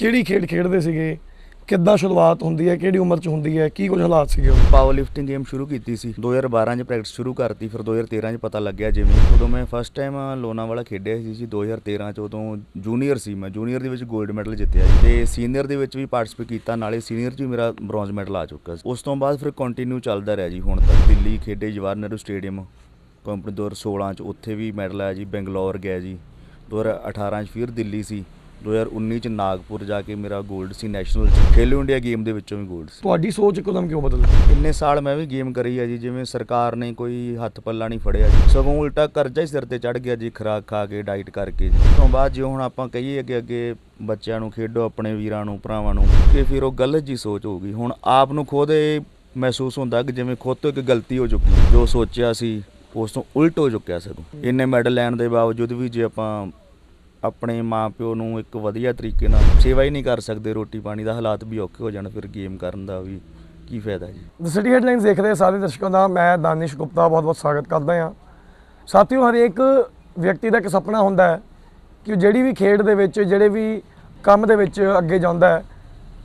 ਕਿਹੜੀ ਖੇਡ ਖੇਡਦੇ ਸੀਗੇ? ਕਿੱਦਾਂ ਸ਼ੁਰੂਆਤ ਹੁੰਦੀ ਹੈ? ਕਿਹੜੀ ਉਮਰ 'ਚ ਹੁੰਦੀ ਹੈ? ਕੀ ਕੁਝ ਹਾਲਾਤ ਸੀਗੇ ਉਦੋਂ? ਪਾਵਰ ਲਿਫਟਿੰਗ ਗੇਮ ਸ਼ੁਰੂ ਕੀਤੀ ਸੀ। 2012 ਚ ਪ੍ਰੈਕਟਿਸ ਸ਼ੁਰੂ ਕਰਤੀ, ਫਿਰ 2013 ਚ ਪਤਾ ਲੱਗਿਆ ਜਿਵੇਂ ਉਦੋਂ ਮੈਂ ਫਸਟ ਟਾਈਮ ਲੋਨਾਵਾਲਾ ਖੇਡਿਆ ਸੀ ਜੀ। 2013 ਚ ਉਦੋਂ ਜੂਨੀਅਰ ਸੀ ਮੈਂ। ਜੂਨੀਅਰ ਦੇ ਵਿੱਚ 골ਡ ਮੈਡਲ ਜਿੱਤਿਆ ਜੀ। ਤੇ ਸੀਨੀਅਰ ਦੇ ਵਿੱਚ ਵੀ ਪਾਰਟਿਸਿਪੇਟ ਕੀਤਾ, ਨਾਲੇ ਸੀਨੀਅਰ ਚ ਵੀ ਮੇਰਾ ਬ੍ਰੌਂਜ਼ ਮੈਡਲ ਆ ਚੁੱਕਾ ਸੀ। ਉਸ ਤੋਂ ਬਾਅਦ ਫਿਰ ਕੰਟੀਨਿਊ ਚੱਲਦਾ ਰਿਹਾ ਜੀ। ਹੁਣ ਤੱਕ ਦਿੱਲੀ ਖੇਡੇ ਜਵਾਹਰ ਨਹਿਰੂ ਸਟੇਡੀਅਮ। ਕੰਪਨੀ 2016 ਚ ਉੱਥੇ ਵੀ ਮੈਡਲ ਆਇਆ ਜੀ। ਬੰਗਲੌਰ ਗਿਆ ਜੀ। 2018 ਚ ਫਿਰ ਦਿੱਲੀ ਸੀ। 2019 ਚ ਨਾਗਪੁਰ ਜਾ ਕੇ ਮੇਰਾ 골ਡ ਸੀ ਨੈਸ਼ਨਲ ਚ। ਖੇਲੋ ਇੰਡੀਆ ਗੇਮ ਦੇ ਵਿੱਚੋਂ ਵੀ 골ਡ ਸੀ। ਤੁਹਾਡੀ ਸੋਚ ਇੱਕਦਮ ਕਿਉਂ ਬਦਲ ਗਈ? ਇੰਨੇ ਸਾਲ ਮੈਂ ਵੀ ਗੇਮ ਕਰੀ ਆ ਜੀ ਜਿਵੇਂ ਸਰਕਾਰ ਨੇ ਕੋਈ ਹੱਥ ਪੱਲਾ ਨਹੀਂ ਫੜਿਆ ਜੀ। ਸਗੋਂ ਉਲਟਾ ਕਰਜ਼ਾ ਹੀ ਸਿਰ ਤੇ ਚੜ ਗਿਆ ਜੀ ਖਰਾਕ ਖਾ ਕੇ ਡਾਈਟ ਕਰਕੇ ਜੀ। ਤੋਂ ਬਾਅਦ ਜੇ ਹੁਣ ਆਪਾਂ ਕਹੀਏ ਅੱਗੇ ਅੱਗੇ ਬੱਚਿਆਂ ਨੂੰ ਖੇਡੋ ਆਪਣੇ ਵੀਰਾਂ ਨੂੰ ਭਰਾਵਾਂ ਨੂੰ ਕਿ ਫਿਰ ਉਹ ਗਲਤ ਜੀ ਸੋਚ ਹੋਊਗੀ। ਹੁਣ ਆਪ ਨੂੰ ਖੁਦ ਇਹ ਮਹਿਸੂਸ ਹੁੰਦਾ ਕਿ ਜਿਵੇਂ ਖੁਦ ਤੋਂ ਇੱਕ ਗਲਤੀ ਹੋ ਚੁੱਕੀ ਜੋ ਸੋਚਿਆ ਸੀ ਉਸ ਤੋਂ ਉਲਟ ਹੋ ਚੁੱਕਿਆ ਸਗੋਂ। ਇੰਨੇ ਮੈਡਲ ਲੈਣ ਦੇ ਬਾਵਜੂਦ ਵੀ ਜੇ ਆਪਾਂ ਆਪਣੇ ਮਾਪਿਓ ਨੂੰ ਇੱਕ ਵਧੀਆ ਤਰੀਕੇ ਨਾਲ ਸੇਵਾ ਹੀ ਨਹੀਂ ਕਰ ਸਕਦੇ, ਰੋਟੀ ਪਾਣੀ ਦਾ ਹਾਲਾਤ ਵੀ ਔਖੇ ਹੋ ਜਾਣ, ਫਿਰ ਗੇਮ ਕਰਨ ਦਾ ਵੀ ਕੀ ਫਾਇਦਾ ਜੀ? ਦ ਸਿਟੀ ਹੈਡਲਾਈਨਸ ਦੇਖ ਰਹੇ ਸਾਰੇ ਦਰਸ਼ਕਾਂ ਦਾ, ਮੈਂ ਦਾਨਿਸ਼ ਗੁਪਤਾ ਬਹੁਤ-ਬਹੁਤ ਸਵਾਗਤ ਕਰਦਾ ਹਾਂ। ਸਾਥੀਓ, ਹਰੇਕ ਵਿਅਕਤੀ ਦਾ ਇੱਕ ਸੁਪਨਾ ਹੁੰਦਾ ਹੈ ਕਿ ਉਹ ਜਿਹੜੀ ਵੀ ਖੇਡ ਦੇ ਵਿੱਚ, ਜਿਹੜੇ ਵੀ ਕੰਮ ਦੇ ਵਿੱਚ ਅੱਗੇ ਜਾਂਦਾ ਹੈ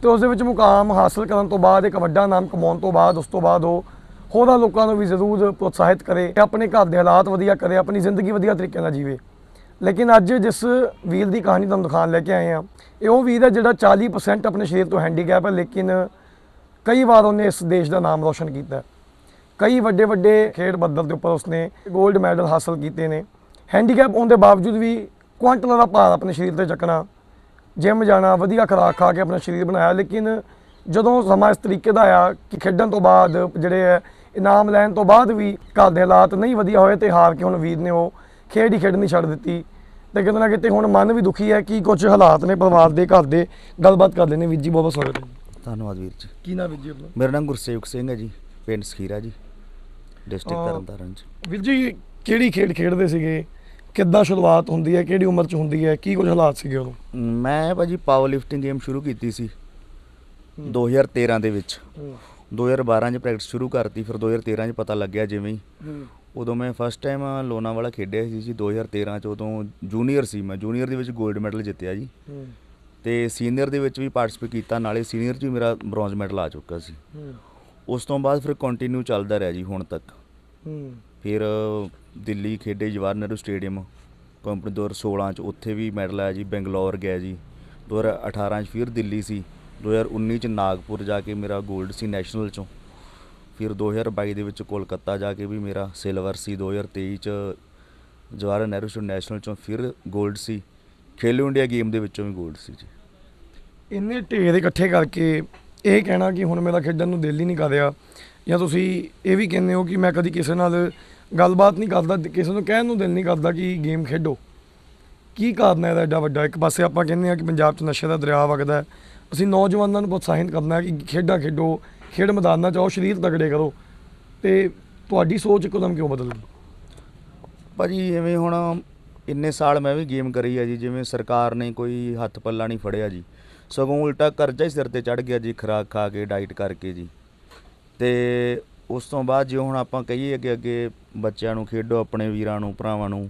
ਤੇ ਉਸ ਦੇ ਵਿੱਚ ਮੁਕਾਮ ਹਾਸਲ ਕਰਨ ਤੋਂ ਬਾਅਦ, ਇੱਕ ਵੱਡਾ ਨਾਮ ਕਮਾਉਣ ਤੋਂ ਬਾਅਦ, ਉਸ ਤੋਂ ਬਾਅਦ ਉਹ ਹੋਰਾਂ ਲੋਕਾਂ ਨੂੰ ਵੀ ਜ਼ਰੂਰ ਪ੍ਰੋਤਸਾਹਿਤ ਕਰੇ ਆਪਣੇ ਘਰ ਦੇ ਹਾਲਾਤ ਵਧੀਆ ਕਰੇ, ਆਪਣੀ ਜ਼ਿੰਦਗੀ ਵਧੀਆ ਤਰੀਕੇ ਨਾਲ ਜੀਵੇ। ਲੇਕਿਨ ਅੱਜ ਜਿਸ ਵੀਰ ਦੀ ਕਹਾਣੀ ਤੁਹਾਨੂੰ ਦਿਖਾਉਣ ਲੈ ਕੇ ਆਏ ਹਾਂ, ਇਹ ਉਹ ਵੀਰ ਹੈ ਜਿਹੜਾ 40% ਆਪਣੇ ਸਰੀਰ ਤੋਂ ਹੈਂਡੀਕੈਪ ਹੈ, ਲੇਕਿਨ ਕਈ ਵਾਰ ਉਹਨੇ ਇਸ ਦੇਸ਼ ਦਾ ਨਾਮ ਰੋਸ਼ਨ ਕੀਤਾ ਕਈ ਵੱਡੇ ਵੱਡੇ ਖੇਡ ਬੱਦਲ ਦੇ ਉੱਪਰ ਉਸਨੇ 골ਡ ਮੈਡਲ ਹਾਸਲ ਕੀਤੇ ਨੇ। ਹੈਂਡੀਕੈਪ ਹੋਣ ਦੇ ਬਾਵਜੂਦ ਵੀ ਕੁਆਂਟਲਾਂ ਦਾ ਭਾਰ ਆਪਣੇ ਸਰੀਰ ਤੇ ਚੱਕਣਾ ਜਿਮ ਜਾਣਾ, ਵਧੀਆ ਖੁਰਾਕ ਖਾ ਕੇ ਆਪਣਾ ਸਰੀਰ ਬਣਾਇਆ, ਲੇਕਿਨ ਜਦੋਂ ਸਮਾਂ ਇਸ ਤਰੀਕੇ ਦਾ ਆਇਆ ਕਿ ਖੇਡਣ ਤੋਂ ਬਾਅਦ ਜਿਹੜੇ ਹੈ, ਇਨਾਮ ਲੈਣ ਤੋਂ ਬਾਅਦ ਵੀ ਘਰ ਦੇ ਹਾਲਾਤ ਨਹੀਂ ਵਧੀਆ ਹੋਏ ਤੇ ਹਾਰ ਕੇ ਹੁਣ ਵੀਰ ਨੇ ਉਹ ਖੇਡ ਹੀ ਖੇਡਣੀ ਛੱਡ ਦਿੱਤੀ। ਤੇ ਕਿਤੇ ਨਾ ਕਿਤੇ ਹੁਣ ਮਨ ਵੀ ਦੁਖੀ ਹੈ ਕਿ ਕੁਝ ਹਾਲਾਤ ਨੇ ਪਰਿਵਾਰ ਦੇ ਘਰ ਦੇ ਗੱਲਬਾਤ ਕਰ ਲੈਣੇ ਵੀਰ ਜੀ ਬਹੁਤ ਬਹੁਤ ਸਵਾਗਤ ਹੈ ਧੰਨਵਾਦ ਵੀਰ ਜੀ। ਕੀ ਨਾਮ ਵੀਰ ਜੀ ਆਪਣਾ? ਮੇਰਾ ਨਾਮ ਗੁਰਸੇਵਕ ਸਿੰਘ ਹੈ ਜੀ ਪਿੰਡ ਸਖੀਰਾ ਜੀ ਡਿਸਟ੍ਰਿਕਟ ਤਰਨਤਾਰਨ ਚ। ਵੀਰ ਜੀ ਕਿਹੜੀ ਖੇਡ ਖੇਡਦੇ ਸੀਗੇ? ਕਿੱਦਾਂ ਸ਼ੁਰੂਆਤ ਹੁੰਦੀ ਹੈ? ਕਿਹੜੀ ਉਮਰ 'ਚ ਹੁੰਦੀ ਹੈ? ਕੀ ਕੁਝ ਹਾਲਾਤ ਸੀਗੇ ਉਦੋਂ? ਮੈਂ ਭਾਜੀ ਪਾਵਰ ਲਿਫਟਿੰਗ ਗੇਮ ਸ਼ੁਰੂ ਕੀਤੀ ਸੀ। 2013 ਦੇ ਵਿੱਚ। 2012 ਚ ਪ੍ਰੈਕਟਿਸ ਸ਼ੁਰੂ ਕਰਤੀ ਫਿਰ 2013 ਚ ਪਤਾ ਲੱਗਿਆ ਜਿਵੇਂ ਹੀ। ਉਦੋਂ ਮੈਂ ਫਸਟ ਟਾਈਮ ਲੋਨਾਵਾਲਾ ਖੇਡਿਆ ਸੀ ਜੀ 2013 ਚ ਉਦੋਂ ਜੂਨੀਅਰ ਸੀ ਮੈਂ। ਜੂਨੀਅਰ ਦੇ ਵਿੱਚ 골ਡ ਮੈਡਲ ਜਿੱਤਿਆ ਜੀ। ਤੇ ਸੀਨੀਅਰ ਦੇ ਵਿੱਚ ਵੀ ਪਾਰਟਿਸਿਪੇਟ ਕੀਤਾ ਨਾਲੇ ਸੀਨੀਅਰ ਚ ਵੀ ਮੇਰਾ ਬ੍ਰੌਂਜ਼ ਮੈਡਲ ਆ ਚੁੱਕਾ ਸੀ। ਉਸ ਤੋਂ ਬਾਅਦ ਫਿਰ ਕੰਟੀਨਿਊ ਚੱਲਦਾ ਰਿਹਾ ਜੀ ਹੁਣ ਤੱਕ। ਫਿਰ ਦਿੱਲੀ ਖੇਡੇ ਜਵਾਹਰ ਨਹਿਰੂ ਸਟੇਡੀਅਮ ਕੰਪਨੀ 2016 ਚ ਉੱਥੇ ਵੀ ਮੈਡਲ ਆਇਆ ਜੀ ਬੰਗਲੌਰ ਗਿਆ ਜੀ। 2018 ਚ ਫਿਰ ਦਿੱਲੀ ਸੀ। 2019 ਚ ਨਾਗਪੁਰ ਜਾ ਕੇ ਮੇਰਾ 골ਡ ਸੀ ਨੈਸ਼ਨਲ ਚੋਂ। ਫਿਰ 2022 ਦੇ ਵਿੱਚ ਕੋਲਕਾਤਾ ਜਾ ਕੇ ਵੀ ਮੇਰਾ ਸਿਲਵਰ ਸੀ। 2023 ਚ ਜਵਾਹਰ ਨਹਿਰੂ ਸਟੇਡੀਅਮ ਨੈਸ਼ਨਲ ਚੋਂ ਫਿਰ 골ਡ ਸੀ। ਖੇਲੋ ਇੰਡੀਆ ਗੇਮ ਦੇ ਵਿੱਚੋਂ ਵੀ 골ਡ ਸੀ ਜੀ। ਇੰਨੇ ਢੇਰ ਇਕੱਠੇ ਕਰਕੇ ਇਹ ਕਹਿਣਾ ਕਿ ਹੁਣ ਮੇਰਾ ਖੇਡਣ ਨੂੰ ਦਿਲ ਹੀ ਨਹੀਂ ਕਰ ਰਿਹਾ, ਜਾਂ ਤੁਸੀਂ ਇਹ ਵੀ ਕਹਿੰਦੇ ਹੋ ਕਿ ਮੈਂ ਕਦੀ ਕਿਸੇ ਨਾਲ ਗੱਲਬਾਤ ਨਹੀਂ ਕਰਦਾ, ਕਿਸੇ ਨੂੰ ਕਹਿਣ ਨੂੰ ਦਿਲ ਨਹੀਂ ਕਰਦਾ ਕਿ ਗੇਮ ਖੇਡੋ। ਕੀ ਕਾਰਨ ਹੈ ਇਹਦਾ ਐਡਾ ਵੱਡਾ? ਇੱਕ ਪਾਸੇ ਆਪਾਂ ਕਹਿੰਦੇ ਆ ਕਿ ਪੰਜਾਬ 'ਚ ਨਸ਼ੇ ਦਾ ਦਰਿਆ ਵਗਦਾ ਅਸੀਂ ਨੌਜਵਾਨਾਂ ਨੂੰ ਪ੍ਰੋਤਸਾਹਿਤ ਕਰਨਾ ਕਿ ਖੇਡਾਂ ਖੇਡੋ ਖੇਡ ਮੈਦਾਨ ਨਾਲ ਆਓ ਸਰੀਰ ਤਗੜੇ ਕਰੋ ਤੇ ਤੁਹਾਡੀ ਸੋਚ ਇੱਕਦਮ ਕਿਉਂ ਬਦਲ? ਗਈ ਭਾਜੀ ਐਵੇਂ ਹੁਣ ਇੰਨੇ ਸਾਲ ਮੈਂ ਵੀ ਗੇਮ ਕਰੀ ਆ ਜੀ, ਜਿਵੇਂ ਸਰਕਾਰ ਨੇ ਕੋਈ ਹੱਥ ਪੱਲਾ ਨਹੀਂ ਫੜਿਆ ਜੀ। ਸਗੋਂ ਉਲਟਾ ਕਰਜ਼ਾ ਹੀ ਸਿਰ ਤੇ ਚੜ ਗਿਆ ਜੀ, ਖਰਾਕ ਖਾ ਕੇ ਡਾਈਟ ਕਰਕੇ ਜੀ। ਤੇ ਉਸ ਤੋਂ ਬਾਅਦ ਜੇ ਹੁਣ ਆਪਾਂ ਕਹੀਏ ਅੱਗੇ ਅੱਗੇ ਬੱਚਿਆਂ ਨੂੰ ਖੇਡੋ, ਆਪਣੇ ਵੀਰਾਂ ਨੂੰ, ਭਰਾਵਾਂ ਨੂੰ,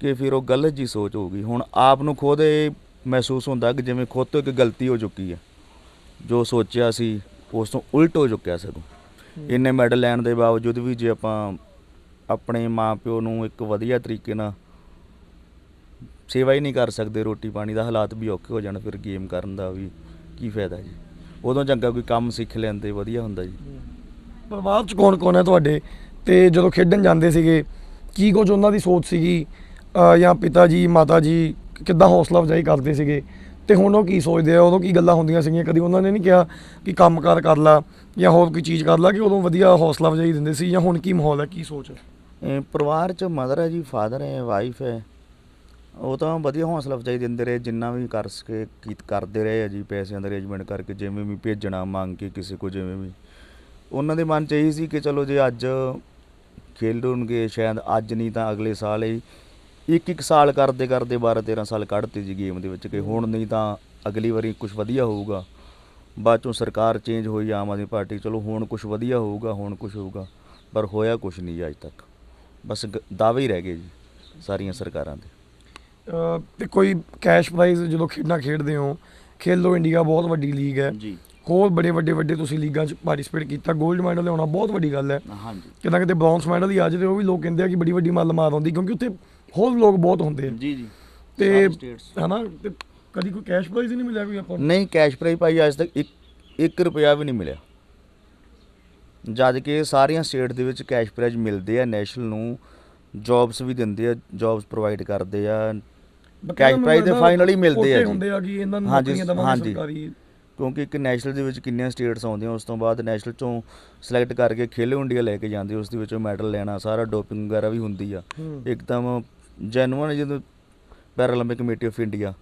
ਕਿ ਫਿਰ ਉਹ ਗਲਤ ਜੀ ਸੋਚ ਹੋਊਗੀ। ਹੁਣ ਆਪ ਨੂੰ ਖੁਦ ਇਹ ਮਹਿਸੂਸ ਹੁੰਦਾ ਕਿ ਜਿਵੇਂ ਖੁਦ ਤੋਂ ਇੱਕ ਗਲਤੀ ਹੋ ਚੁੱਕੀ ਹੈ। ਜੋ ਸੋਚਿਆ ਸੀ ਉਸ ਤੋਂ ਉਲਟ ਹੋ ਚੁੱਕਿਆ ਸਗੋਂ। ਇੰਨੇ ਮੈਡਲ ਲੈਣ ਦੇ ਬਾਵਜੂਦ ਵੀ ਜੇ ਆਪਾਂ ਆਪਣੇ ਮਾਪਿਓ ਨੂੰ ਇੱਕ ਵਧੀਆ ਤਰੀਕੇ ਨਾਲ ਸੇਵਾ ਹੀ ਨਹੀਂ ਕਰ ਸਕਦੇ, ਰੋਟੀ ਪਾਣੀ ਦਾ ਹਾਲਾਤ ਵੀ ਔਖੇ ਹੋ ਜਾਣ, ਫਿਰ ਗੇਮ ਕਰਨ ਦਾ ਵੀ ਕੀ ਫਾਇਦਾ ਜੀ? ਉਦੋਂ ਚੰਗਾ ਕੋਈ ਕੰਮ ਸਿੱਖ ਲੈਂਦੇ, ਵਧੀਆ ਹੁੰਦਾ ਜੀ। ਪਰਿਵਾਰ 'ਚ ਕੌਣ ਕੌਣ ਹੈ ਤੁਹਾਡੇ? ਤੇ ਜਦੋਂ ਖੇਡਣ ਜਾਂਦੇ ਸੀਗੇ, ਕੀ ਕੁਝ ਉਹਨਾਂ ਦੀ ਸੋਚ ਸੀਗੀ? ਜਾਂ ਪਿਤਾ ਜੀ, ਮਾਤਾ ਜੀ, ਕਿੱਦਾਂ ਹੌਸਲਾ ਅਫਜ਼ਾਈ ਕਰਦੇ ਸੀਗੇ? ਤੇ ਹੁਣ ਉਹ ਕੀ ਸੋਚਦੇ ਆ, ਉਦੋਂ ਕੀ ਗੱਲਾਂ ਹੁੰਦੀਆਂ ਸੀਗੀਆਂ? ਕਦੀ ਉਹਨਾਂ ਨੇ ਨਹੀਂ ਕਿਹਾ ਕਿ ਕੰਮਕਾਰ ਕਰ ਲਾ ਜਾਂ ਹੋਰ ਕੋਈ ਚੀਜ਼ ਕਰ ਲਾ ਕਿ ਉਦੋਂ ਵਧੀਆ ਹੌਸਲਾ ਅਫਜ਼ਾਈ ਦਿੰਦੇ ਸੀ ਜਾਂ ਹੁਣ ਕੀ ਮਾਹੌਲ ਹੈ, ਕੀ ਸੋਚ ਹੈ? ਪਰਿਵਾਰ ਚ ਮਦਰ ਹੈ ਜੀ, ਫਾਦਰ ਹੈ, ਵਾਈਫ ਹੈ। ਉਹ ਤਾਂ ਵਧੀਆ ਹੌਸਲਾ ਅਫਜ਼ਾਈ ਦਿੰਦੇ ਰਹੇ, ਜਿੰਨਾ ਵੀ ਕਰ ਸਕੇ ਕੀ ਕਰਦੇ ਰਹੇ ਆ ਜੀ, ਪੈਸਿਆਂ ਦਾ ਅਰੇਂਜਮੈਂਟ ਕਰਕੇ ਜਿਵੇਂ ਵੀ ਭੇਜਣਾ, ਮੰਗ ਕੇ ਕਿਸੇ ਕੋ ਜਿਵੇਂ ਵੀ। ਉਹਨਾਂ ਦੇ ਮਨ ਚ ਇਹੀ ਸੀ ਕਿ ਚਲੋ ਜੇ ਅੱਜ ਖੇਡਣਗੇ ਸ਼ਾਇਦ ਅੱਜ ਨਹੀਂ ਤਾਂ ਅਗਲੇ ਸਾਲ ਹੀ ਇੱਕ ਇੱਕ ਸਾਲ ਕਰਦੇ ਕਰਦੇ 12 13 ਸਾਲ ਕੱਢਤੇ ਜੀ ਗੇਮ ਦੇ ਵਿੱਚ ਕਿ ਹੁਣ ਨਹੀਂ ਤਾਂ ਅਗਲੀ ਵਾਰੀ ਕੁਝ ਵਧੀਆ ਹੋਊਗਾ। ਬਾਅਦ ਚੋਂ ਸਰਕਾਰ ਚੇਂਜ ਹੋਈ ਆਮ ਆਦਮੀ ਪਾਰਟੀ ਚਲੋ ਹੁਣ ਕੁਝ ਵਧੀਆ ਹੋਊਗਾ ਹੁਣ ਕੁਝ ਹੋਊਗਾ ਪਰ ਹੋਇਆ ਕੁਝ ਨਹੀਂ ਅੱਜ ਤੱਕ। ਬਸ ਦਾਅਵੇ ਹੀ ਰਹਿ ਗਏ ਜੀ ਸਾਰੀਆਂ ਸਰਕਾਰਾਂ ਦੇ। ਤੇ ਕੋਈ ਕੈਸ਼ ਪ੍ਰਾਈਜ਼ ਜਦੋਂ ਖੇਡਾਂ ਖੇਡਦੇ ਹੋ ਖੇਲੋ ਇੰਡੀਆ ਬਹੁਤ ਵੱਡੀ ਲੀਗ ਹੈ। ਜੀ। ਹੋਰ ਬੜੇ ਵੱਡੇ ਵੱਡੇ ਤੁਸੀਂ ਲੀਗਾਂ 'ਚ ਪਾਰਟਿਸਿਪੇਟ ਕੀਤਾ 골ਡ ਮੈਡਲ ਲਿਆਉਣਾ ਬਹੁਤ ਵੱਡੀ ਗੱਲ ਹੈ। ਹਾਂਜੀ। ਕਿਤੇ ਨਾ ਕਿਤੇ ਬ੍ਰੌਂਜ਼ ਮੈਡਲ ਹੀ ਅੱਜ ਤੇ ਉਹ ਵੀ ਲੋਕ ਕਹਿੰਦੇ ਆ ਕਿ ਬੜੀ ਵੱਡੀ ਮੱਲ ਮਾਰ ਆਉਂਦੀ ਕਿਉਂਕਿ ਉੱਥੇ ਹੋਰ ਲੋਕ ਬਹੁਤ ਹੁੰਦੇ ਆ ਜੀ ਜੀ ਤੇ। ਹਨਾ ਤੇ ਕਦੀ ਕੋਈ ਕੈਸ਼ ਪ੍ਰਾਈਜ਼ ਹੀ ਨਹੀਂ ਮਿਲਿਆ ਕੋਈ ਆਪਾਂ ਨੂੰ? ਨਹੀਂ ਕੈਸ਼ ਪ੍ਰਾਈਜ਼ ਭਾਈ ਅੱਜ ਤੱਕ 1 1 ਰੁਪਿਆ ਵੀ ਨਹੀਂ ਮਿਲਿਆ ਜਦ ਕਿ ਸਾਰੀਆਂ ਸਟੇਟ ਦੇ ਵਿੱਚ ਕੈਸ਼ ਪ੍ਰਾਈਜ਼ ਮਿਲਦੇ ਆ ਨੈਸ਼ਨਲ ਨੂੰ ਜੌਬਸ ਵੀ ਦਿੰਦੇ ਆ ਜੌਬਸ ਪ੍ਰੋਵਾਈਡ ਕਰਦੇ ਆ ਕੈਸ਼ ਪ੍ਰਾਈਜ਼ ਦੇ finally ਮਿਲਦੇ ਆ। ਹੁੰਦੇ ਆ ਕਿ ਇਹਨਾਂ ਨੂੰ ਹਾਂਜੀ, ਨੌਕਰੀਆਂ ਦੇਵਾਂਗੇ। ਸਰਕਾਰੀ ਕਿਉਂਕਿ ਇੱਕ ਨੈਸ਼ਨਲ ਦੇ ਵਿੱਚ ਕਿੰਨੀਆਂ ਸਟੇਟਸ ਆਉਂਦੀਆਂ ਉਸ ਤੋਂ ਬਾਅਦ ਨੈਸ਼ਨਲ ਚੋਂ ਸਿਲੈਕਟ ਕਰਕੇ ਖੇਲੋ ਇੰਡੀਆ ਲੈ ਕੇ ਜਾਂਦੇ ਉਸ ਦੇ ਵਿੱਚੋਂ ਮੈਡਲ ਲੈਣਾ ਸਾਰਾ ਡੋਪਿੰਗ ਵਗੈਰਾ ਵੀ ਹੁੰਦੀ ਆ। ਇੱਕਦਮ ਜੈਨੂਅਨ ਜਦੋਂ ਪੈਰਾਲੰਪਿਕ ਕਮੇਟੀ ਆਫ ਇੰਡੀਆ।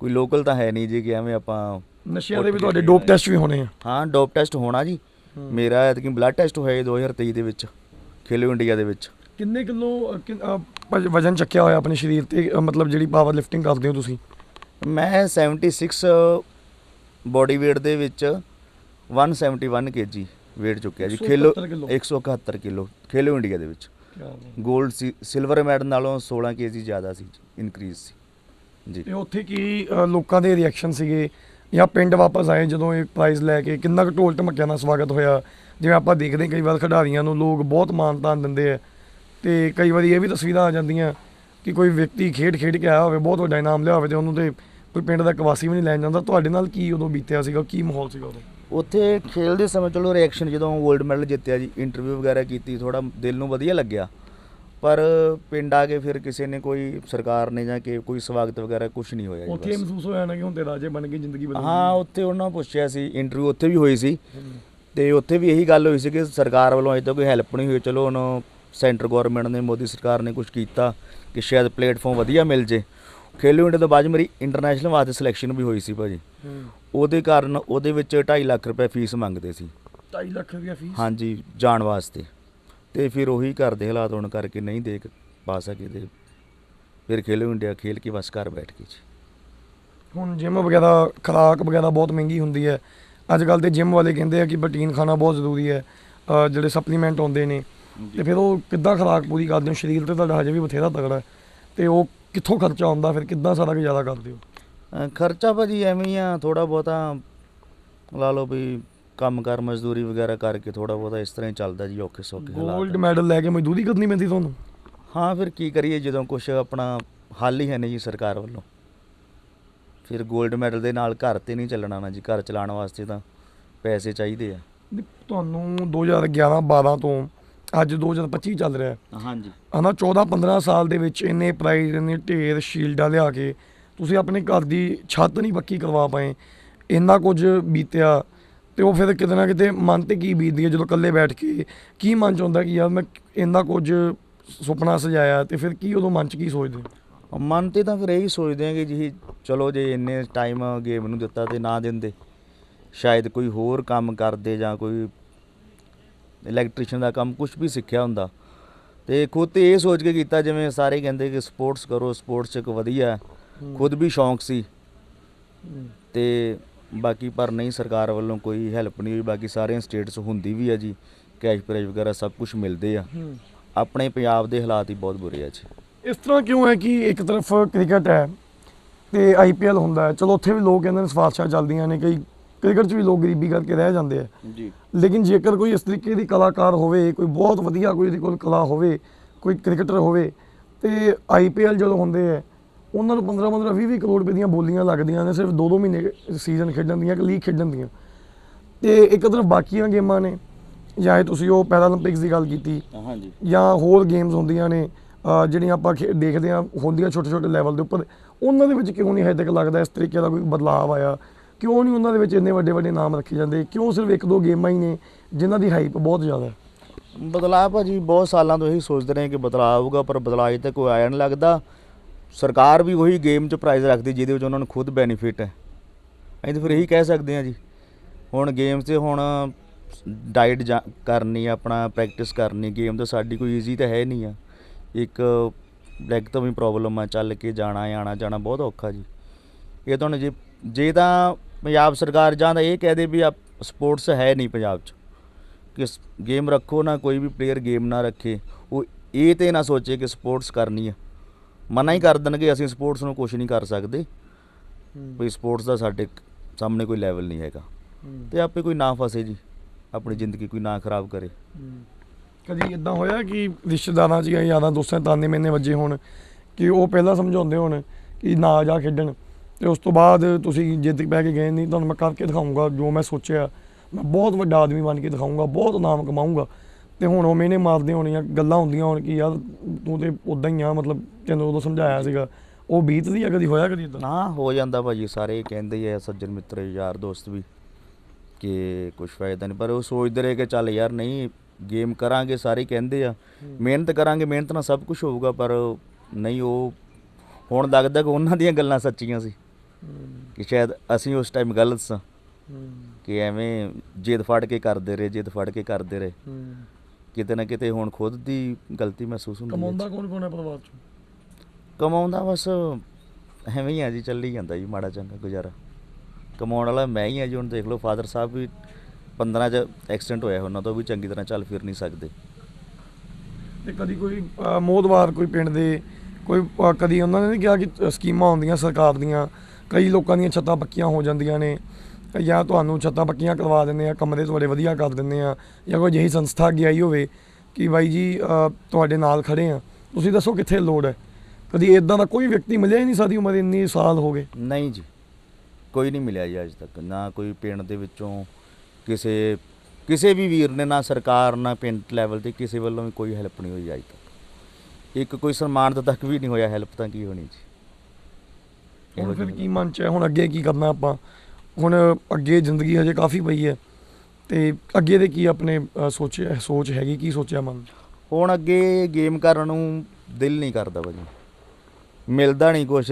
ਕੋਈ ਲੋਕਲ ਤਾਂ ਹੈ ਨਹੀਂ ਜੀ ਕਿ ਐਵੇਂ ਆਪਾਂ ਨਸ਼ਿਆਂ ਦੇ ਵੀ ਤੁਹਾਡੇ ਡੋਪ। ਟੈਸਟ ਵੀ ਹੋਣੇ ਆ ਹਾਂ ਡੋਪ ਟੈਸਟ ਹੋਣਾ ਜੀ। ਮੇਰਾ ਐਤਕੀ ਬਲੱਡ ਟੈਸਟ ਹੋਇਆ ਜੀ 2023 ਦੇ ਵਿੱਚ ਖੇਲੋ ਇੰਡੀਆ ਦੇ ਵਿੱਚ ਕਿੰਨੇ ਕਿਲੋ ਵਜਨ ਚੱਕਿਆ ਹੋਇਆ ਆਪਣੇ ਸਰੀਰ ਤੇ ਮਤਲਬ ਜਿਹੜੀ ਪਾਵਰ ਲਿਫਟਿੰਗ ਕਰਦੇ ਹੋ ਤੁਸੀਂ ਮੈਂ 76 ਬੋਡੀ weight ਦੇ ਵਿੱਚ 171 kg weight ਚੁੱਕਿਆ ਜੀ Khelo 171 kilo. 171 kilo Khelo India ਦੇ ਵਿੱਚ। 골ਡ ਸੀ ਸਿਲਵਰ ਮੈਡਲ ਨਾਲੋਂ 16 kg ਜ਼ਿਆਦਾ ਸੀ ਇਨਕਰੀਜ਼ ਸੀ। ਜੀ। ਤੇ ਉੱਥੇ ਕੀ ਲੋਕਾਂ ਦੇ ਰਿਐਕਸ਼ਨ ਸੀਗੇ? ਜਾਂ ਪਿੰਡ ਵਾਪਸ ਆਏ ਜਦੋਂ ਇਹ ਪ੍ਰਾਈਜ਼ ਲੈ ਕੇ? ਕਿੰਨਾ ਕੁ ਢੋਲ ਢਮੱਕਿਆਂ ਨਾਲ ਸਵਾਗਤ ਹੋਇਆ? ਜਿਵੇਂ ਆਪਾਂ ਦੇਖਦੇ ਹਾਂ ਕਈ ਵਾਰ ਖਿਡਾਰੀਆਂ ਨੂੰ ਲੋਕ ਬਹੁਤ ਮਾਣ ਤਾਣ ਦਿੰਦੇ ਆ। ਤੇ ਕਈ ਵਾਰੀ ਇਹ ਵੀ ਤਸਵੀਰਾਂ ਆ ਜਾਂਦੀਆਂ ਕਿ ਕੋਈ ਵਿਅਕਤੀ ਖੇਡ ਖੇਡ ਕੇ ਆਇਆ ਹੋਵੇ ਬਹੁਤ ਵੱਡਾ ਇਨਾਮ ਲਿਆ ਹੋਵੇ ਤੇ ਉਹਨੂੰ ਤੇ ਕੋਈ ਪਿੰਡ ਦਾ ਕਵਾਸੀ ਵੀ ਨਹੀਂ ਲੈਣ ਜਾਂਦਾ। ਤੁਹਾਡੇ ਨਾਲ ਕੀ ਉਦੋਂ ਬੀਤਿਆ ਸੀਗਾ? ਕੀ ਮਾਹੌਲ ਸੀਗਾ ਉਦੋਂ? ਉੱਥੇ ਖੇਲਦੇ ਸਮੇਂ ਚਲੋ ਰਿਐਕਸ਼ਨ ਜਦੋਂ 골ਡ ਮੈਡਲ ਜਿੱਤਿਆ ਜੀ ਇੰਟਰਵਿਊ ਵਗੈਰਾ ਕੀਤੀ ਥੋੜਾ ਦਿਲ ਨੂੰ ਵਧੀਆ ਲੱਗਿਆ। ਪਰ ਪਿੰਡ ਆ ਕੇ ਫਿਰ ਕਿਸੇ ਨੇ ਕੋਈ ਸਰਕਾਰ ਨੇ ਜਾਂ ਕਿ ਕੋਈ ਸਵਾਗਤ ਵਗੈਰਾ ਕੁਝ ਨਹੀਂ ਹੋਇਆ ਜੀ ਉੱਥੇ। ਮਹਿਸੂਸ ਹੋਇਆ ਨਾ ਕਿ ਹੁਣ ਤੇ ਰਾਜੇ ਬਣ ਗਈ ਜ਼ਿੰਦਗੀ ਬਦਲ ਹਾਂ ਉੱਥੇ ਉਹਨਾਂ ਪੁੱਛਿਆ ਸੀ ਇੰਟਰਵਿਊ ਉੱਥੇ ਵੀ ਹੋਈ ਸੀ। ਤੇ ਉੱਥੇ ਵੀ ਇਹੀ ਗੱਲ ਹੋਈ ਸੀ ਕਿ ਸਰਕਾਰ ਵੱਲੋਂ ਅਜੇ ਤੱਕ ਕੋਈ ਹੈਲਪ ਨਹੀਂ ਹੋਈ। ਚਲੋ ਹੁਣ ਸੈਂਟਰ ਗਵਰਨਮੈਂਟ ਨੇ ਮੋਦੀ ਸਰਕਾਰ ਨੇ ਕੁਝ ਕੀਤਾ ਕਿ ਸ਼ਾਇਦ ਪਲੇਟਫਾਰਮ ਵਧੀਆ ਮਿਲ ਜੇ। ਖੇਲੋ ਇੰਡੀਆ ਤੋਂ ਬਾਅਦ ਮੇਰੀ ਇੰਟਰਨੈਸ਼ਨਲ ਵਾਸਤੇ ਸਿਲੈਕਸ਼ਨ ਵੀ ਹੋਈ ਸੀ ਭਾਜੀ। ਉਹਦੇ ਕਾਰਨ ਉਹਦੇ ਵਿੱਚ 2.5 ਲੱਖ ਰੁਪਏ ਫੀਸ ਮੰਗਦੇ ਸੀ। 2.5 ਲੱਖ ਰੁਪਇਆ ਫੀਸ ਹਾਂਜੀ ਜਾਣ ਵਾਸਤੇ। ਤੇ ਫਿਰ ਉਹੀ ਘਰ ਦੇ ਹਾਲਾਤ ਹੋਣ ਕਰਕੇ ਨਹੀਂ ਦੇਖ ਪਾ ਸਕੇ ਤੇ ਫਿਰ ਖੇਲੋ ਇੰਡੀਆ ਖੇਲ ਕੇ ਬਸ ਘਰ ਬੈਠ ਗਏ ਜੀ। ਹੁਣ ਜਿਮ ਵਗੈਰਾ ਖੁਰਾਕ ਵਗੈਰਾ ਬਹੁਤ ਮਹਿੰਗੀ ਹੁੰਦੀ ਹੈ। ਅੱਜ ਕੱਲ ਤੇ ਜਿਮ ਵਾਲੇ ਕਹਿੰਦੇ ਆ ਕਿ ਪ੍ਰੋਟੀਨ ਖਾਣਾ ਬਹੁਤ ਜ਼ਰੂਰੀ ਹੈ। ਜਿਹੜੇ ਸਪਲੀਮੈਂਟ ਆਉਂਦੇ ਨੇ। ਤੇ ਫਿਰ ਉਹ ਕਿੱਦਾਂ ਖੁਰਾਕ ਪੂਰੀ ਕਰਦੇ ਹੋ? ਸਰੀਰ ਤੇ ਤੁਹਾਡਾ ਹਜੇ ਵੀ ਬਥੇਰਾ ਤਗੜਾ ਹੈ। ਤੇ ਉਹ ਕਿੱਥੋਂ ਖਰਚਾ ਆਉਂਦਾ ਫਿਰ ਕਿੱਦਾਂ ਸਾਰਾ ਗੁਜ਼ਾਰਾ ਕਰਦੇ ਹੋ? ਖਰਚਾ ਭਾਜੀ ਐਵੇਂ ਹੀ ਆ ਥੋੜਾ ਬਹੁਤਾ ਲਾ ਲਓ ਵੀ ਕੰਮ ਕਰ ਮਜ਼ਦੂਰੀ ਵਗੈਰਾ ਕਰਕੇ ਥੋੜਾ ਬਹੁਤਾ ਇਸ ਤਰ੍ਹਾਂ ਹੀ ਚੱਲਦਾ ਜੀ ਔਖੇ ਸੌਖੇ 골ਡ ਹਾਲਾਤ ਮੈਡਲ ਲੈ ਕੇ ਮਜ਼ਦੂਰੀ ਕਰਨੀ ਪੈਂਦੀ ਤੁਹਾਨੂੰ? ਹਾਂ ਫਿਰ ਕੀ ਕਰੀਏ ਜਦੋਂ ਕੁਝ ਆਪਣਾ ਹੱਲ ਹੀ ਹੈ ਨਹੀਂ ਜੀ ਸਰਕਾਰ ਵੱਲੋਂ। ਫਿਰ 골ਡ ਮੈਡਲ ਦੇ ਨਾਲ ਘਰ ਤੇ ਨਹੀਂ ਚੱਲਣਾ ਨਾ ਜੀ ਘਰ ਚਲਾਉਣ ਵਾਸਤੇ ਤਾਂ ਪੈਸੇ ਚਾਹੀਦੇ ਆ। ਵੀ ਤੁਹਾਨੂੰ 2011 12 ਤੋਂ ਅੱਜ 2025 ਚੱਲ ਰਿਹਾ ਹੈ। ਹਾਂਜੀ। ਹਨਾ 14 15 ਸਾਲ ਦੇ ਵਿੱਚ ਇੰਨੇ ਪ੍ਰਾਈਜ਼ ਇੰਨੇ ਢੇਰ ਸ਼ੀਲਡਾਂ ਲਿਆ ਕੇ ਤੁਸੀਂ ਆਪਣੇ ਘਰ ਦੀ ਛੱਤ ਨਹੀਂ ਪੱਕੀ ਕਰਵਾ ਪਾਏ। ਇੰਨਾ ਕੁਝ ਬੀਤਿਆ ਤੇ ਉਹ ਫਿਰ ਕਿਤੇ ਨਾ ਕਿਤੇ ਮਨ ਤੇ ਕੀ ਬੀਤਦੀ ਹੈ ਜਦੋਂ ਇਕੱਲੇ ਬੈਠ ਕੇ ਕੀ ਮਨ ਚ ਹੁੰਦਾ ਕਿ ਯਾਰ ਮੈਂ ਇੰਨਾ ਕੁਝ ਸੁਪਨਾ ਸਜਾਇਆ ਤੇ ਫਿਰ ਕੀ ਉਦੋਂ ਮਨ ਚ ਕੀ ਸੋਚਦੇ? ਮਨ ਤੇ ਤਾਂ ਫਿਰ ਇਹੀ ਸੋਚਦੇ ਆ ਕਿ ਜੀ ਚਲੋ ਜੇ ਇੰਨੇ ਟਾਈਮ ਗੇਮ ਨੂੰ ਦਿੱਤਾ ਤੇ ਨਾ ਦਿੰਦੇ। ਸ਼ਾਇਦ ਕੋਈ ਹੋਰ ਕੰਮ ਕਰਦੇ ਜਾਂ ਕੋਈ ਇਲੈਕਟ੍ਰੀਸ਼ੀਅਨ ਦਾ ਕੰਮ ਕੁਝ ਵੀ ਸਿੱਖਿਆ ਹੁੰਦਾ। ਤੇ ਖੁਦ ਤੇ ਇਹ ਸੋਚ ਕੇ ਕੀਤਾ ਜਿਵੇਂ ਸਾਰੇ ਕਹਿੰਦੇ ਕਿ ਸਪੋਰਟਸ ਕਰੋ ਸਪੋਰਟਸ ਇੱਕ ਵਧੀਆ। ਖੁਦ ਵੀ ਸ਼ੌਂਕ ਸੀ। ਤੇ ਬਾਕੀ ਪਰ ਨਹੀਂ ਸਰਕਾਰ ਵੱਲੋਂ ਕੋਈ ਹੈਲਪ ਨਹੀਂ ਹੋਈ। ਬਾਕੀ ਸਾਰੀਆਂ ਸਟੇਟਸ ਹੁੰਦੀ ਵੀ ਆ ਜੀ। ਕੈਸ਼ ਪ੍ਰਾਈਜ਼ ਵਗੈਰਾ ਸਭ ਕੁਝ ਮਿਲਦੇ ਆ। ਆਪਣੇ ਪੰਜਾਬ ਦੇ ਹਾਲਾਤ ਹੀ ਬਹੁਤ ਬੁਰੇ ਆ ਜੀ। ਇਸ ਤਰ੍ਹਾਂ ਕਿਉਂ ਹੈ ਕਿ ਇੱਕ ਤਰਫ ਕ੍ਰਿਕਟ ਹੈ ਤੇ ਆਈਪੀਐਲ ਹੁੰਦਾ ਹੈ? ਚਲੋ ਉੱਥੇ ਵੀ ਲੋਕ ਕਹਿੰਦੇ ਨੇ ਸਿਫਾਰਸ਼ਾਂ ਚੱਲਦੀਆਂ ਨੇ ਕਈ ਕ੍ਰਿਕਟ 'ਚ ਵੀ ਲੋਕ ਗਰੀਬੀ ਕਰਕੇ ਰਹਿ ਜਾਂਦੇ ਆ। ਜੀ। ਲੇਕਿਨ ਜੇਕਰ ਕੋਈ ਇਸ ਤਰੀਕੇ ਦੀ ਕਲਾਕਾਰ ਹੋਵੇ ਕੋਈ ਬਹੁਤ ਵਧੀਆ ਕੋਈ ਇਹਦੇ ਕੋਲ ਕਲਾ ਹੋਵੇ ਕੋਈ ਕ੍ਰਿਕਟਰ ਹੋਵੇ ਤੇ ਆਈਪੀਐਲ ਜਦੋਂ ਹੁੰਦੇ ਆ ਉਹਨਾਂ ਨੂੰ 15 15 20 20 ਕਰੋੜ ਰੁਪਏ ਦੀਆਂ ਬੋਲੀਆਂ ਲੱਗਦੀਆਂ ਨੇ ਸਿਰਫ 2-2 ਮਹੀਨੇ ਸੀਜ਼ਨ ਖੇਡਣ ਦੀਆਂ ਕਿ ਲੀਗ ਖੇਡਣ ਦੀਆਂ। ਤੇ ਇੱਕ ਤਰਫ ਬਾਕੀਆਂ ਗੇਮਾਂ ਨੇ ਜਾਂ ਤੁਸੀਂ ਉਹ ਪੈਰਾਲੰਪਿਕਸ ਦੀ ਗੱਲ ਕੀਤੀ ਹਾਂਜੀ। ਜਾਂ ਹੋਰ ਗੇਮਸ ਹੁੰਦੀਆਂ ਨੇ ਜਿਹੜੀਆਂ ਆਪਾਂ ਦੇਖਦੇ ਆ ਹੁੰਦੀਆਂ ਛੋਟੇ ਛੋਟੇ ਲੈਵਲ ਦੇ ਉੱਪਰ ਉਹਨਾਂ ਦੇ ਵਿੱਚ ਕਿਉਂ ਨਹੀਂ ਹਜੇ ਤੱਕ ਲੱਗਦਾ ਇਸ ਤਰੀਕੇ ਦਾ ਕੋਈ ਬਦਲਾਅ ਆਇਆ? ਕਿਉਂ ਨਹੀਂ ਉਹਨਾਂ ਦੇ ਵਿੱਚ ਇੰਨੇ ਵੱਡੇ ਵੱਡੇ ਨਾਮ ਰੱਖੇ ਜਾਂਦੇ? ਕਿਉਂ ਸਿਰਫ ਇੱਕ ਦੋ ਗੇਮਾਂ ਹੀ ਨੇ ਜਿਨ੍ਹਾਂ ਦੀ ਹਾਈਪ ਬਹੁਤ ਜ਼ਿਆਦਾ ਹੈ? ਬਦਲਾਅ ਭਾਜੀ ਬਹੁਤ ਸਾਲਾਂ ਤੋਂ ਇਹੀ ਸੋਚਦੇ ਰਹੇ ਕਿ ਬਦਲਾਅ ਆਊਗਾ, ਪਰ ਬਦਲਾਅ ਅਜੇ ਕੋਈ ਆਇਆ ਨਹੀਂ ਲੱਗਦਾ। ਸਰਕਾਰ ਵੀ ਉਹੀ ਗੇਮ 'ਚ ਪ੍ਰਾਈਜ਼ ਰੱਖਦੀ, ਜਿਹਦੇ ਵਿੱਚ ਉਹਨਾਂ ਨੂੰ ਖੁਦ ਬੈਨੀਫਿਟ ਹੈ। ਅਸੀਂ ਤਾਂ ਫਿਰ ਇਹੀ ਕਹਿ ਸਕਦੇ ਹਾਂ ਜੀ। ਹੁਣ ਗੇਮਸ 'ਤੇ ਹੁਣ ਡਾਈਟ ਕਰਨੀ, ਆਪਣਾ ਪ੍ਰੈਕਟਿਸ ਕਰਨੀ ਗੇਮ ਤਾਂ ਸਾਡੀ ਕੋਈ ਈਜ਼ੀ ਤਾਂ ਹੈ ਨਹੀਂ ਆ। ਇੱਕ ਲੈਗ ਤੋਂ ਵੀ ਪ੍ਰੋਬਲਮ ਆ, ਚੱਲ ਕੇ ਜਾਣਾ ਆਣਾ ਜਾਣਾ ਬਹੁਤ ਔਖਾ ਜੀ। ਇਹ ਤੁਹਾਨੂੰ ਜੇ ਜੇ ਤਾਂ ਪੰਜਾਬ ਸਰਕਾਰ ਜਾਂ ਤਾਂ ਇਹ ਕਹਿ ਦੇ ਵੀ ਆ ਸਪੋਰਟਸ ਹੈ ਨਹੀਂ ਪੰਜਾਬ 'ਚ ਕਿ ਗੇਮ ਰੱਖੋ ਨਾ ਕੋਈ ਵੀ ਪਲੇਅਰ ਗੇਮ ਨਾ ਰੱਖੇ ਉਹ ਇਹ ਤੇ ਨਾ ਸੋਚੇ ਕਿ ਸਪੋਰਟਸ ਕਰਨੀ ਆ। ਮਨਾ ਹੀ ਕਰ ਦੇਣਗੇ ਅਸੀਂ ਸਪੋਰਟਸ ਨੂੰ ਕੁਝ ਨਹੀਂ ਕਰ ਸਕਦੇ। ਵੀ ਸਪੋਰਟਸ ਦਾ ਸਾਡੇ ਸਾਹਮਣੇ ਕੋਈ ਲੈਵਲ ਨਹੀਂ ਹੈਗਾ। ਤੇ ਆਪੇ ਕੋਈ ਨਾ ਫਸੇ ਜੀ ਆਪਣੀ ਜ਼ਿੰਦਗੀ ਕੋਈ ਨਾ ਖਰਾਬ ਕਰੇ। ਕਦੀ ਇਦਾਂ ਹੋਇਆ ਕਿ ਰਿਸ਼ਤੇਦਾਰਾਂ 'ਚ ਜਾਂ ਯਾਰਾਂ ਦੋਸਤਾਂ ਤਾਨੇ ਮੈਨੇ ਵੱਜੇ ਹੋਣ ਕਿ ਉਹ ਪਹਿਲਾਂ ਸਮਝਾਉਂਦੇ ਹੋਣ ਕਿ ਨਾ ਜਾ ਖੇਡਣ? ਤੇ ਉਸ ਤੋਂ ਬਾਅਦ ਤੁਸੀਂ ਜਿੱਦ ਪੈ ਕੇ ਗਏ ਨਹੀਂ ਤੁਹਾਨੂੰ ਮੈਂ ਕਰਕੇ ਦਿਖਾਊਂਗਾ ਜੋ ਮੈਂ ਸੋਚਿਆ। ਮੈਂ ਬਹੁਤ ਵੱਡਾ ਆਦਮੀ ਬਣ ਕੇ ਦਿਖਾਊਂਗਾ ਬਹੁਤ ਨਾਮ ਕਮਾਊਂਗਾ ਤੇ ਹੁਣ ਉਹ ਮੈਨੇ ਮਾਰਦੇ ਹੋਣੀਆਂ ਗੱਲਾਂ ਹੁੰਦੀਆਂ ਹੋਣ ਕਿ ਯਾਰ ਤੂੰ ਤੇ ਉਦਾਂ ਹੀ ਆ ਮਤਲਬ ਤੈਨੂੰ ਉਦੋਂ ਸਮਝਾਇਆ ਸੀਗਾ। ਉਹ ਬੀਤਦੀ ਆ ਕਦੀ ਹੋਇਆ ਕਦੀ ਇਦਾਂ ਨਾ ਹੋ ਜਾਂਦਾ ਭਾਜੀ ਸਾਰੇ ਕਹਿੰਦੇ ਆ ਸੱਜਣ ਮਿੱਤਰ ਯਾਰ ਦੋਸਤ ਵੀ ਕਿ ਕੁਝ ਫਾਇਦਾ ਨਹੀਂ। ਪਰ ਉਹ ਸੋਚਦੇ ਰਹੇ ਕਿ ਚੱਲ ਯਾਰ ਨਹੀਂ ਗੇਮ ਕਰਾਂਗੇ ਸਾਰੇ ਕਹਿੰਦੇ ਆ। ਮਿਹਨਤ ਕਰਾਂਗੇ ਮਿਹਨਤ ਨਾਲ ਸਭ ਕੁਝ ਹੋਊਗਾ ਪਰ ਨਹੀਂ ਉਹ ਹੁਣ ਲੱਗਦਾ ਕਿ ਉਹਨਾਂ ਦੀਆਂ ਗੱਲਾਂ ਸੱਚੀਆਂ ਸੀ। ਕਿ ਸ਼ਾਇਦ ਅਸੀਂ ਉਸ ਟਾਈਮ ਗਲਤ ਸਾਂ। ਕਿ ਐਵੇਂ ਜਿੱਦ ਫੜ ਕੇ ਕਰਦੇ ਰਹੇ ਜਿੱਦ ਫੜ ਕੇ ਕਰਦੇ ਰਹੇ। ਕਿਤੇ ਨਾ ਕਿਤੇ ਹੁਣ ਖੁਦ ਦੀ ਗਲਤੀ ਮਹਿਸੂਸ ਹੁੰਦੀ ਹੈ। ਕਮਾਉਂਦਾ ਕੌਣ ਕੌਣ ਹੈ ਪਰਿਵਾਰ 'ਚ? ਕਮਾਉਂਦਾ ਬਸ ਐਵੇਂ ਹੀ ਆ ਜੀ ਚੱਲੀ ਜਾਂਦਾ ਜੀ ਮਾੜਾ ਚੰਗਾ ਗੁਜ਼ਾਰਾ। ਕਮਾਉਣ ਵਾਲਾ ਮੈਂ ਹੀ ਆ ਜੀ ਹੁਣ ਦੇਖ ਲਓ ਫਾਦਰ ਸਾਹਿਬ ਵੀ 15 ਚ ਐਕਸੀਡੈਂਟ ਹੋਇਆ ਉਹਨਾਂ ਤੋਂ ਵੀ ਚੰਗੀ ਤਰ੍ਹਾਂ ਚੱਲ ਫਿਰ ਨਹੀਂ ਸਕਦੇ। ਤੇ ਕਦੀ ਕੋਈ ਮੋਦਵਾਰ ਕੋਈ ਪਿੰਡ ਦੇ ਕੋਈ ਕਦੀ ਉਹਨਾਂ ਨੇ ਨਹੀਂ ਕਿਹਾ ਕਿ ਸਕੀਮਾਂ ਆਉਂਦੀਆਂ ਸਰਕਾਰ ਦੀਆਂ ਕਈ ਲੋਕਾਂ ਦੀਆਂ ਛੱਤਾਂ ਪੱਕੀਆਂ ਹੋ ਜਾਂਦੀਆਂ ਨੇ, ਜਾਂ ਤੁਹਾਨੂੰ ਛੱਤਾਂ ਪੱਕੀਆਂ ਕਰਵਾ ਦਿੰਦੇ ਆ, ਕਮਰੇ ਤੁਹਾਡੇ ਵਧੀਆ ਕਰ ਦਿੰਦੇ ਆ, ਜਾਂ ਕੋਈ ਅਜਿਹੀ ਸੰਸਥਾ ਅੱਗੇ ਆਈ ਹੋਵੇ ਕਿ ਬਾਈ ਜੀ ਤੁਹਾਡੇ ਨਾਲ ਖੜੇ ਆ। ਤੁਸੀਂ ਦੱਸੋ ਕਿੱਥੇ ਲੋੜ ਹੈ? ਕਦੀ ਇਦਾਂ ਦਾ ਕੋਈ ਵਿਅਕਤੀ ਮਿਲਿਆ ਹੀ ਨਹੀਂ ਸਾਡੀ ਉਮਰ ਇੰਨੀ ਸਾਲ ਹੋ ਗਏ। ਨਹੀਂ ਜੀ, ਕੋਈ ਨਹੀਂ ਮਿਲਿਆ ਜੀ ਅੱਜ ਤੱਕ। ਨਾ ਕੋਈ ਪਿੰਡ ਦੇ ਵਿੱਚੋਂ ਕਿਸੇ ਕਿਸੇ ਵੀ ਵੀਰ ਨੇ, ਨਾ ਸਰਕਾਰ, ਨਾ ਪਿੰਡ ਲੈਵਲ ਤੇ ਕਿਸੇ ਵੱਲੋਂ ਵੀ ਕੋਈ ਹੈਲਪ ਨਹੀਂ ਹੋਈ ਅੱਜ ਤੱਕ। ਇੱਕ ਕੋਈ ਸਨਮਾਨਤ ਤੱਕ ਵੀ ਨਹੀਂ ਹੋਇਆ ਹੈਲਪ ਤਾਂ ਕੀ ਹੋਣੀ ਜੀ। ਹੁਣ ਫਿਰ ਕੀ ਮਨ ਚ ਹੈ? ਹੁਣ ਅੱਗੇ ਕੀ ਕਰਨਾ ਆਪਾਂ? ਹੁਣ ਅੱਗੇ ਜ਼ਿੰਦਗੀ ਹਜੇ ਕਾਫੀ ਪਈ ਹੈ। ਤੇ ਅੱਗੇ ਦੇ ਕੀ ਆਪਣੇ ਸੋਚਿਆ ਸੋਚ ਹੈਗੀ? ਕੀ ਸੋਚਿਆ ਮਨ? ਹੁਣ ਅੱਗੇ ਗੇਮ ਕਰਨ ਨੂੰ ਦਿਲ ਨਹੀਂ ਕਰਦਾ ਭਾਜੀ। ਮਿਲਦਾ ਨਹੀਂ ਕੁਛ।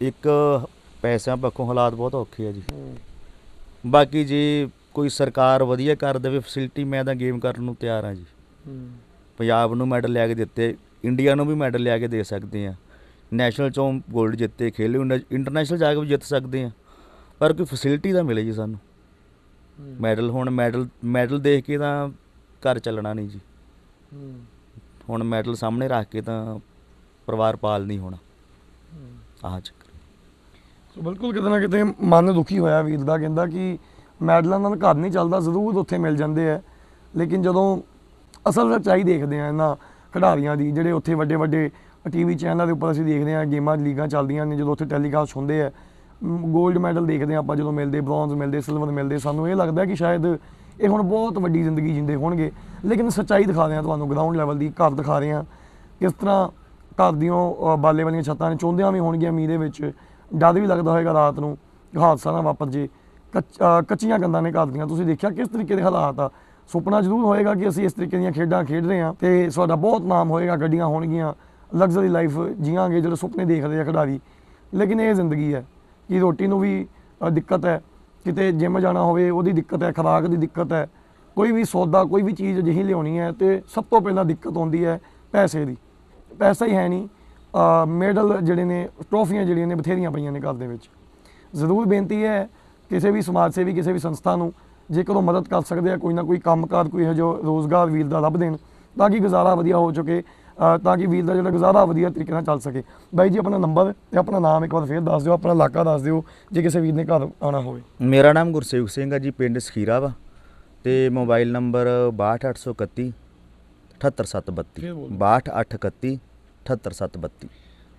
ਇੱਕ ਪੈਸਿਆਂ ਪੱਖੋਂ ਹਾਲਾਤ ਬਹੁਤ ਔਖੇ ਆ ਜੀ। ਬਾਕੀ ਜੇ ਕੋਈ ਸਰਕਾਰ ਵਧੀਆ ਕਰ ਦੇਵੇ ਫੈਸਿਲਿਟੀ ਮੈਂ ਤਾਂ ਗੇਮ ਕਰਨ ਨੂੰ ਤਿਆਰ ਹਾਂ ਜੀ। ਪੰਜਾਬ ਨੂੰ ਮੈਡਲ ਲਿਆ ਕੇ ਦਿੱਤੇ ਇੰਡੀਆ ਨੂੰ ਵੀ ਮੈਡਲ ਲਿਆ ਕੇ ਦੇ ਸਕਦੇ ਆ ਨੈਸ਼ਨਲ ਚੋਂ 골ਡ ਜਿੱਤੇ ਖੇਲੇ ਇੰਟਰਨੈਸ਼ਨਲ ਜਾ ਕੇ ਵੀ ਜਿੱਤ ਸਕਦੇ ਆ। ਪਰ ਕੋਈ ਫੈਸਿਲਿਟੀ ਤਾਂ ਮਿਲੇ ਜੀ ਸਾਨੂੰ। ਮੈਡਲ ਹੁਣ ਮੈਡਲ ਮੈਡਲ ਦੇਖ ਕੇ ਤਾਂ ਘਰ ਚੱਲਣਾ ਨਹੀਂ ਜੀ। ਹੁਣ ਮੈਡਲ ਸਾਹਮਣੇ ਰੱਖ ਕੇ ਤਾਂ ਪਰਿਵਾਰ ਪਾਲ ਨਹੀਂ ਹੋਣਾ। ਆਹ ਚੱਕਰ। ਸੋ ਬਿਲਕੁਲ ਕਿਤੇ ਨਾ ਕਿਤੇ ਮਨ ਦੁਖੀ ਹੋਇਆ ਵੀਰ ਦਾ ਕਹਿੰਦਾ ਕਿ ਮੈਡਲਾਂ ਨਾਲ ਘਰ ਨਹੀਂ ਚੱਲਦਾ ਜ਼ਰੂਰ ਉੱਥੇ ਮਿਲ ਜਾਂਦੇ ਆ। ਲੇਕਿਨ ਜਦੋਂ ਅਸਲ ਸੱਚਾਈ ਦੇਖਦੇ ਆ ਇਹਨਾਂ ਖਿਡਾਰੀਆਂ ਦੀ ਜਿਹੜੇ ਉੱਥੇ ਵੱਡੇ ਵੱਡੇ ਟੀਵੀ ਚੈਨਲਾਂ ਦੇ ਉੱਪਰ ਅਸੀਂ ਦੇਖਦੇ ਹਾਂ ਗੇਮਾਂ ਲੀਗਾਂ ਚੱਲਦੀਆਂ ਨੇ ਜਦੋਂ ਉੱਥੇ ਟੈਲੀਕਾਸਟ ਹੁੰਦੇ ਆ 골ਡ ਮੈਡਲ ਦੇਖਦੇ ਆ ਆਪਾਂ ਜਦੋਂ ਮਿਲਦੇ ਬ੍ਰੌਂਜ਼ ਮਿਲਦੇ ਸਿਲਵਰ ਮਿਲਦੇ ਸਾਨੂੰ ਇਹ ਲੱਗਦਾ ਕਿ ਸ਼ਾਇਦ ਇਹ ਹੁਣ ਬਹੁਤ ਵੱਡੀ ਜ਼ਿੰਦਗੀ ਜਿੰਦੇ ਹੋਣਗੇ। ਲੇਕਿਨ ਸੱਚਾਈ ਦਿਖਾ ਰਹੇ ਆ ਤੁਹਾਨੂੰ ਗਰਾਊਂਡ ਲੈਵਲ ਦੀ ਘਰ ਦਿਖਾ ਰਹੇ ਆ ਕਿਸ ਤਰ੍ਹਾਂ ਘਰ ਦੀਆਂ ਅਹ, ਬਾਲੇ ਵਾਲੀਆਂ ਛੱਤਾਂ ਨੇ ਚੋਂਦਿਆਂ ਵੀ ਹੋਣਗੀਆਂ ਮੀਂਹ ਦੇ ਵਿੱਚ। ਡਰ ਵੀ ਲੱਗਦਾ ਹੋਏਗਾ ਰਾਤ ਨੂੰ ਹਾਦਸਾ ਨਾ ਵਾਪਰ ਜੇ। ਕੱਚ- ਕੱਚੀਆਂ ਕੰਧਾਂ ਨੇ ਘਰ ਦੀਆਂ ਤੁਸੀਂ ਦੇਖਿਆ ਕਿਸ ਤਰੀਕੇ ਦੇ ਹਾਲਾਤ ਆ? ਸੁਪਨਾ ਜ਼ਰੂਰ ਹੋਏਗਾ ਕਿ ਅਸੀਂ ਇਸ ਤਰੀਕੇ ਦੀਆਂ ਖੇਡਾਂ ਖੇਡ ਰਹੇ ਹਾਂ ਤੇ ਸਾਡਾ ਬਹੁਤ ਨਾਮ ਹੋਏਗਾ ਗੱਡੀਆਂ ਹੋਣਗੀਆਂ। ਲਗਜ਼ਰੀ ਲਾਈਫ ਜੀਵਾਂਗੇ ਜਿਹੜੇ ਸੁਪਨੇ ਦੇਖਦੇ ਆ ਖਿਡਾਰੀ। ਲੇਕਿਨ ਇਹ ਜ਼ਿੰਦਗੀ ਹੈ ਕਿ ਰੋਟੀ ਨੂੰ ਵੀ ਦਿੱਕਤ ਹੈ। ਕਿਤੇ ਜਿਮ ਜਾਣਾ ਹੋਵੇ, ਉਹਦੀ ਦਿੱਕਤ ਹੈ, ਖੁਰਾਕ ਦੀ ਦਿੱਕਤ ਹੈ। ਕੋਈ ਵੀ ਸੌਦਾ, ਕੋਈ ਵੀ ਚੀਜ਼ ਅਜਿਹੀ ਲਿਆਉਣੀ ਹੈ ਤੇ ਸਭ ਤੋਂ ਪਹਿਲਾਂ ਦਿੱਕਤ ਆਉਂਦੀ ਹੈ ਪੈਸੇ ਦੀ। ਪੈਸਾ ਹੀ ਹੈ ਨਹੀਂ। ਮੈਡਲ ਜਿਹੜੇ ਨੇ ਟਰੋਫੀਆਂ ਜਿਹੜੀਆਂ ਨੇ, ਬਥੇਰੀਆਂ ਪਈਆਂ ਨੇ ਘਰ ਦੇ ਵਿੱਚ। ਜ਼ਰੂਰ ਬੇਨਤੀ ਹੈ ਕਿਸੇ ਵੀ ਸਮਾਜ ਸੇਵੀ, ਕਿਸੇ ਵੀ ਸੰਸਥਾ ਨੂੰ ਜੇਕਰ ਉਹ ਮਦਦ ਕਰ ਸਕਦੇ ਆ, ਕੋਈ ਨਾ ਕੋਈ ਕੰਮਕਾਰ ਕੋਈ ਇਹੋ ਜਿਹਾ ਰੋਜ਼ਗਾਰ ਵੀਰ ਦਾ ਲੱਭ ਦੇਣ, ਤਾਂ ਕਿ ਗੁਜ਼ਾਰਾ ਵਧੀਆ ਹੋ ਚੁੱਕੇ। ਤਾਂ ਕਿ ਵੀਰ ਦਾ ਜਿਹੜਾ ਗੁਜ਼ਾਰਾ ਵਧੀਆ ਤਰੀਕੇ ਨਾਲ ਚੱਲ ਸਕੇ। ਬਾਈ ਜੀ ਆਪਣਾ ਨੰਬਰ ਤੇ ਆਪਣਾ ਨਾਮ ਇੱਕ ਵਾਰ ਫੇਰ ਦੱਸ ਦਿਓ ਆਪਣਾ ਇਲਾਕਾ ਦੱਸ ਦਿਓ ਜੇ ਕਿਸੇ ਵੀਰ ਨੇ ਘਰ ਆਉਣਾ ਹੋਵੇ। ਮੇਰਾ ਨਾਮ ਗੁਰਸੇਵਕ ਸਿੰਘ ਹੈ ਜੀ ਪਿੰਡ ਸਖੀਰਾ ਵਾ ਤੇ ਮੋਬਾਈਲ ਨੰਬਰ 62831 78732 ਫਿਰ ਬੋਲੋ। 62831 78732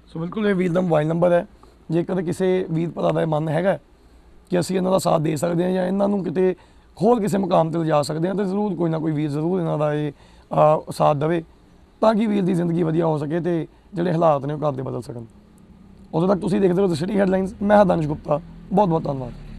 ਸੋ ਬਿਲਕੁਲ ਇਹ ਵੀਰ ਦਾ ਮੋਬਾਈਲ ਨੰਬਰ ਹੈ। ਜੇਕਰ ਕਿਸੇ ਵੀਰ ਭਰਾ ਦਾ ਮਨ ਹੈਗਾ ਕਿ ਅਸੀਂ ਇਹਨਾਂ ਦਾ ਸਾਥ ਦੇ ਸਕਦੇ ਹਾਂ ਜਾਂ ਇਹਨਾਂ ਨੂੰ ਕਿਤੇ ਹੋਰ ਕਿਸੇ ਮੁਕਾਮ ਤੇ ਲਿਜਾ ਸਕਦੇ ਹਾਂ ਤਾਂ ਜ਼ਰੂਰ ਕੋਈ ਨਾ ਕੋਈ ਵੀਰ ਜ਼ਰੂਰ ਇਹਨਾਂ ਦਾ ਇਹ ਸਾਥ ਦੇਵੇ। ਤਾਂ ਕਿ ਵੀਰ ਦੀ ਜ਼ਿੰਦਗੀ ਵਧੀਆ ਹੋ ਸਕੇ ਤੇ ਜਿਹੜੇ ਹਾਲਾਤ ਨੇ ਉਹ ਘਰ ਦੇ ਬਦਲ ਸਕਣ। ਉਦੋਂ ਤੱਕ ਤੁਸੀਂ ਦੇਖਦੇ ਰਹੋ ਸਿਟੀ ਹੈਡਲਾਈਨਸ ਮੈਂ ਹਾਂ ਦਾਨਿਸ਼ ਗੁਪਤਾ। ਬਹੁਤ ਬਹੁਤ ਧੰਨਵਾਦ।